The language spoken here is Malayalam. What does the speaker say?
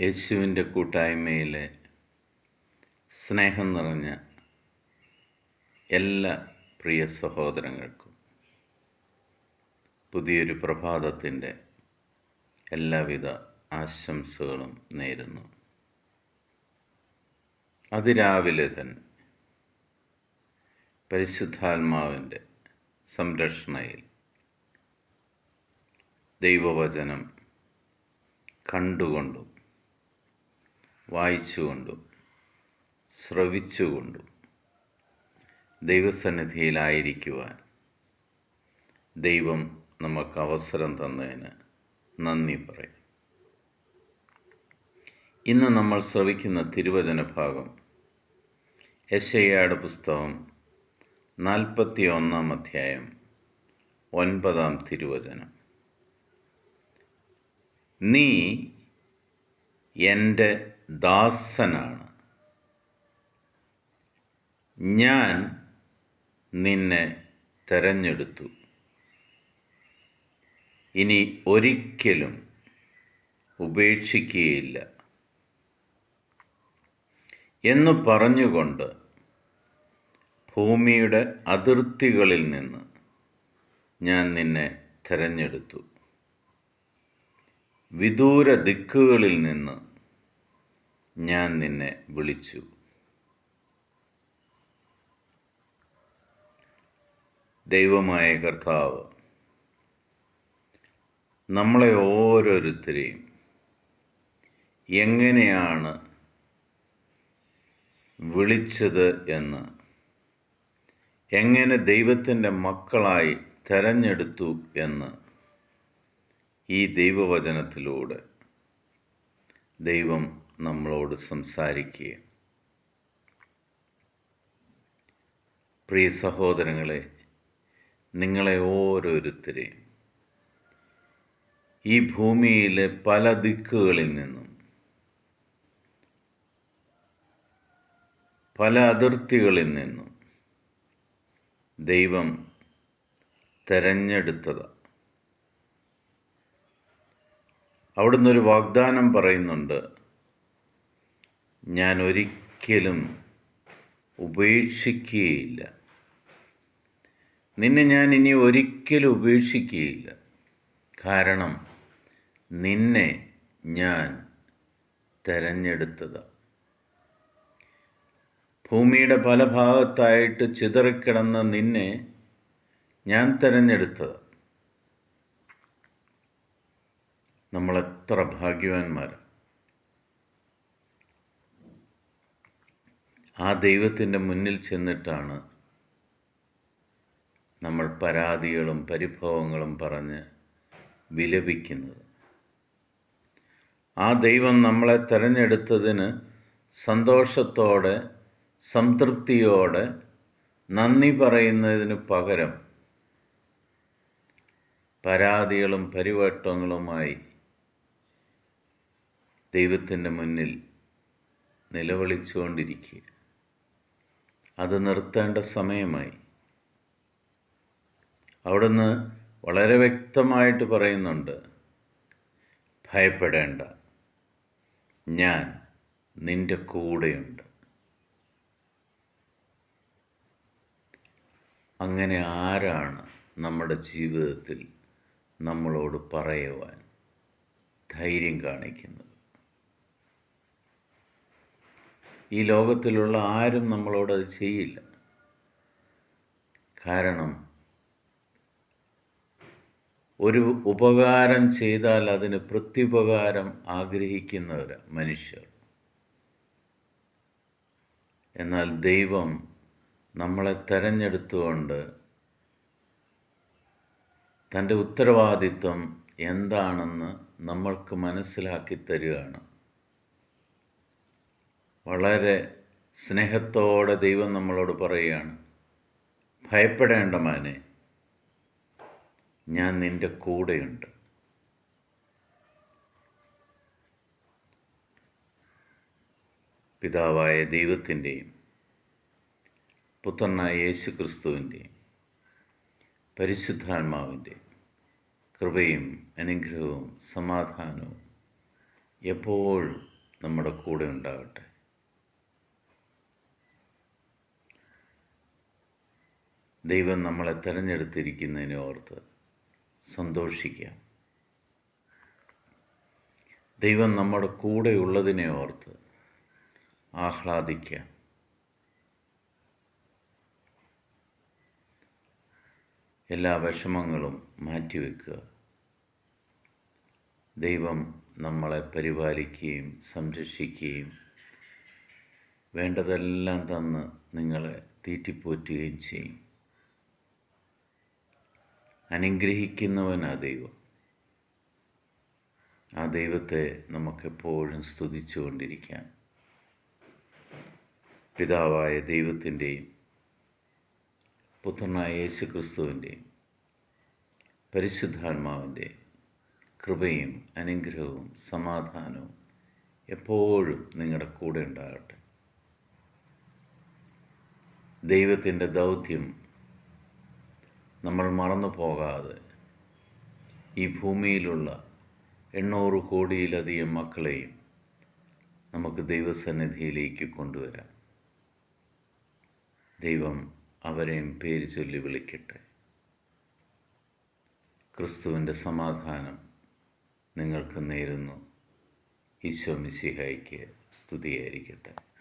യേശുവിന്റെ കൂട്ടായ്മയിലെ സ്നേഹം നിറഞ്ഞ എല്ലാ പ്രിയ സഹോദരങ്ങൾക്കും പുതിയൊരു പ്രഭാതത്തിന്റെ എല്ലാവിധ ആശംസകളും നേരുന്നു. അതിരാവിലെ തന്നെ പരിശുദ്ധാത്മാവിന്റെ സംരക്ഷണയിൽ ദൈവവചനം കണ്ടുകൊണ്ടും വായിച്ചുകൊണ്ടും ശ്രവിച്ചുകൊണ്ടും ദൈവസന്നിധിയിലായിരിക്കുവാൻ ദൈവം നമുക്ക് അവസരം തന്നതിന് നന്ദി പറയും. ഇന്ന് നമ്മൾ ശ്രവിക്കുന്ന തിരുവചന ഭാഗം യശയ്യയുടെ പുസ്തകം നാൽപ്പത്തി ഒന്നാം അധ്യായം ഒൻപതാം തിരുവചനം. നീ എന്റെ ദാസനാണ്. ഞാൻ നിന്നെ തെരഞ്ഞെടുത്തു. ഇനി ഒരിക്കലും ഉപേക്ഷിക്കുകയില്ല. എന്നു പറഞ്ഞുകൊണ്ട് ഭൂമിയുടെ അതിർത്തികളിൽ നിന്ന് ഞാൻ നിന്നെ തിരഞ്ഞെടുത്തു. വിദൂര ദിക്കുകളിൽ നിന്ന് ഞാൻ നിന്നെ വിളിച്ചു. ദൈവമായ കർത്താവ് നമ്മളെ ഓരോരുത്തരെയും എങ്ങനെയാണ് വിളിച്ചത് എന്ന് എങ്ങനെ ദൈവത്തിന്റെ മക്കളായി തെരഞ്ഞെടുത്തു എന്ന് ഈ ദൈവവചനത്തിലൂടെ ദൈവം നമ്മളോട് സംസാരിക്കുക പ്രിയ സഹോദരങ്ങളെ നിങ്ങളെ ഓരോരുത്തരെയും ഈ ഭൂമിയിലെ പല ദിക്കുകളിൽ നിന്നും പല അതിർത്തികളിൽ നിന്നും ദൈവം തെരഞ്ഞെടുത്തതാണ് അവിടുന്ന് ഒരു വാഗ്ദാനം പറയുന്നുണ്ട്. ഞാൻ ഒരിക്കലും ഉപേക്ഷിക്കുകയില്ല. നിന്നെ ഞാൻ ഇനി ഒരിക്കലും ഉപേക്ഷിക്കുകയില്ല. കാരണം നിന്നെ ഞാൻ തെരഞ്ഞെടുത്തത്. ഭൂമിയുടെ പല ഭാഗത്തായിട്ട് ചിതറിക്കിടന്ന നിന്നെ ഞാൻ തിരഞ്ഞെടുത്തത്. നമ്മൾ എത്ര ഭാഗ്യവാന്മാരാണ് ആ ദൈവത്തിന്റെ മുന്നിൽ ചെന്നിട്ടാണ് നമ്മൾ പരാതികളും പരിഭവങ്ങളും പറഞ്ഞ് വിലപിക്കുന്നത്. ആ ദൈവം നമ്മളെ തിരഞ്ഞെടുത്തതിന് സന്തോഷത്തോടെ സംതൃപ്തിയോടെ നന്ദി പറയുന്നതിന് പകരം പരാതികളും പരിവട്ടങ്ങളുമായി ദൈവത്തിന്റെ മുന്നിൽ നിലവിളിച്ചുകൊണ്ടിരിക്കുക. അത് നിർത്തേണ്ട സമയമായി. അവിടുന്ന് വളരെ വ്യക്തമായിട്ട് പറയുന്നുണ്ട് ഭയപ്പെടേണ്ട. ഞാൻ നിന്റെ കൂടെയുണ്ട്. അങ്ങനെ ആരാണ് നമ്മുടെ ജീവിതത്തിൽ നമ്മളോട് പറയുവാൻ ധൈര്യം കാണിക്കുന്നത്? ഈ ലോകത്തിലുള്ള ആരും നമ്മളോട് അത് ചെയ്യില്ല. കാരണം ഒരു ഉപകാരം ചെയ്താൽ അതിന് പ്രത്യുപകാരം ആഗ്രഹിക്കുന്നവർ മനുഷ്യർ. എന്നാൽ ദൈവം നമ്മളെ തെരഞ്ഞെടുത്തുകൊണ്ട് തന്റെ ഉത്തരവാദിത്വം എന്താണെന്ന് നമ്മൾക്ക് മനസ്സിലാക്കി തരികയാണ്. വളരെ സ്നേഹത്തോടെ ദൈവം നമ്മളോട് പറയുകയാണ് ഭയപ്പെടേണ്ട മാനെ ഞാൻ നിന്റെ കൂടെയുണ്ട്. പിതാവായ ദൈവത്തിന്റെയും പുത്രനായ യേശു ക്രിസ്തുവിന്റെയും പരിശുദ്ധാത്മാവിന്റെയും കൃപയും അനുഗ്രഹവും സമാധാനവും എപ്പോഴും നമ്മുടെ കൂടെ ഉണ്ടാകട്ടെ ദൈവം നമ്മളെ തിരഞ്ഞെടുത്തിരിക്കുന്നതിനെ ഓർത്ത് സന്തോഷിക്കാം ദൈവം നമ്മുടെ കൂടെ ഉള്ളതിനെ ഓർത്ത് ആഹ്ലാദിക്കാം എല്ലാ വിഷമങ്ങളും മാറ്റിവെക്കുക. ദൈവം നമ്മളെ പരിപാലിക്കുകയും സംരക്ഷിക്കുകയും വേണ്ടതെല്ലാം തന്ന് നിങ്ങളെ തീറ്റിപ്പോറ്റുകയും ചെയ്യും. അനുഗ്രഹിക്കുന്നവനാ ദൈവം. ആ ദൈവത്തെ നമുക്കെപ്പോഴും സ്തുതിച്ചുകൊണ്ടിരിക്കാം. പിതാവായ ദൈവത്തിന്റെയും പുത്രനായ യേശു ക്രിസ്തുവിന്റെയും കൃപയും അനുഗ്രഹവും സമാധാനവും എപ്പോഴും നിങ്ങളുടെ കൂടെ ഉണ്ടാകട്ടെ. ദൈവത്തിന്റെ ദൗത്യം നമ്മൾ മറന്നു പോകാതെ ഈ ഭൂമിയിലുള്ള എണ്ണൂറ് കോടിയിലധികം മക്കളെയും നമുക്ക് ദൈവസന്നിധിയിലേക്ക് കൊണ്ടുവരാം. ദൈവം അവരെയും പേര് ചൊല്ലി വിളിക്കട്ടെ. ക്രിസ്തുവിന്റെ സമാധാനം നിങ്ങൾക്ക് നേരുന്നു. ഈശോ മിശിഹായിക്ക് സ്തുതിയായിരിക്കട്ടെ.